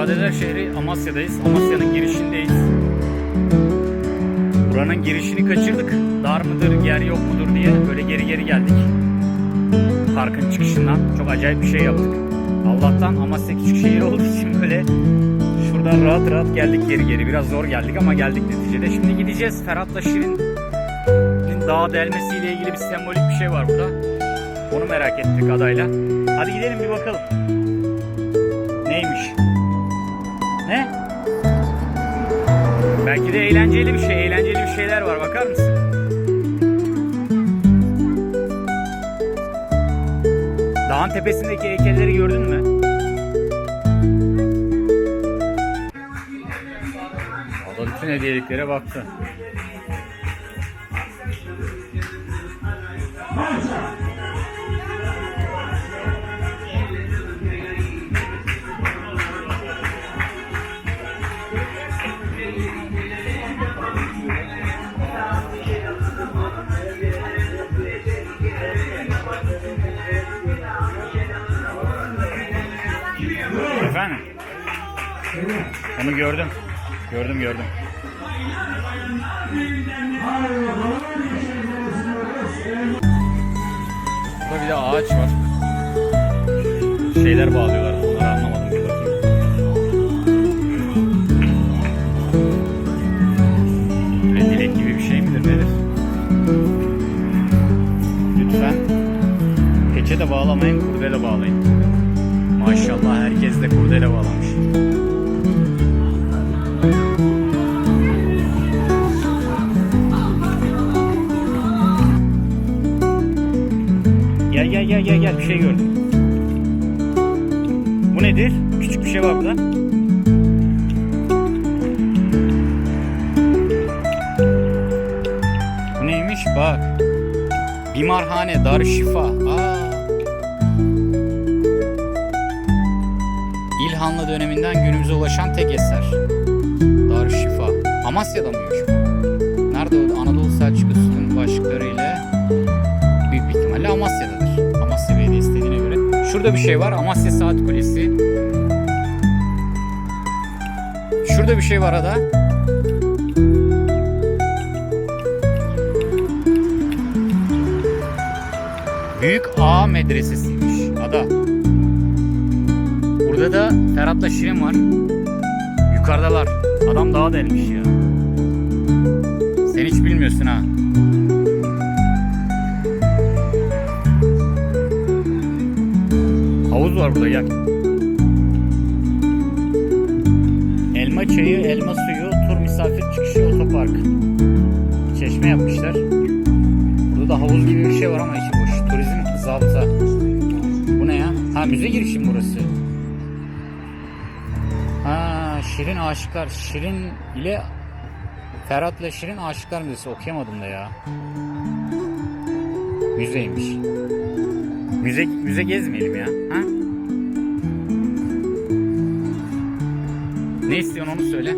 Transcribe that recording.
Şehzadeler şehri Amasya'dayız. Amasya'nın girişindeyiz. Buranın girişini kaçırdık. Dar mıdır, yer yok mudur diye böyle geri geri geldik. Parkın çıkışından çok acayip bir şey yaptık. Allah'tan Amasya küçük şehir olduğu için böyle şuradan rahat rahat geldik geri geri. Biraz zor geldik ama geldik neticede. Şimdi gideceğiz. Ferhat'la Şirin'in dağa delmesiyle ilgili bir sembolik bir şey var burada. Onu merak ettik adayla. Hadi gidelim bir bakalım. Eğlenceli bir şey, eğlenceli bir şeyler var. Bakar mısın? Dağın tepesindeki heykelleri gördün mü? Da bütün hediyeliklere baktı. Efendim? Onu gördüm. Gördüm gördüm. Burada bir de ağaç var. Şeyler bağlıyorlar bunları anlamadım bir bakayım. Böyle dilek gibi bir şey midir nedir? Lütfen peçe de bağlamayın, kurdele bağlayın. Maşallah herkes de kurdele bağlamış. Gel gel gel gel gel bir şey gördüm. Bu nedir? Küçük bir şey var burada. Bu neymiş? Bak. Bimarhane, Darüşşifa. Aa. İlhanlı döneminden günümüze ulaşan tek eser. Darüşşifa. Amasya'da mıymış bu? Nerede o? Anadolu Selçuklusu'nun başlıklarıyla büyük bir ihtimalle Amasya'dadır. Amasya Belediyesi dediğine göre. Şurada bir şey var. Amasya Saat Kulesi. Şurada bir şey var ada. Büyük Ağa Medresesi'ymiş ada. Burada da Ferhat'la Şirin var. Yukarıdalar. Adam dağa delmiş ya. Sen hiç bilmiyorsun ha. Havuz var burada gel. Elma çayı, elma suyu, tur misafir çıkışı otopark. Çeşme yapmışlar. Burada da havuz gibi bir şey var ama içi boş. Turizm zabıta. Bu ne ya? Ha müze girişi mi burası? Şirin Aşıklar. Şirin ile Ferhat'la Şirin Aşıklar Müzesi. Okuyamadım da ya. Müzeymiş. Müze, müze gezmeyelim ya. Ha? Ne istiyorsun onu söyle.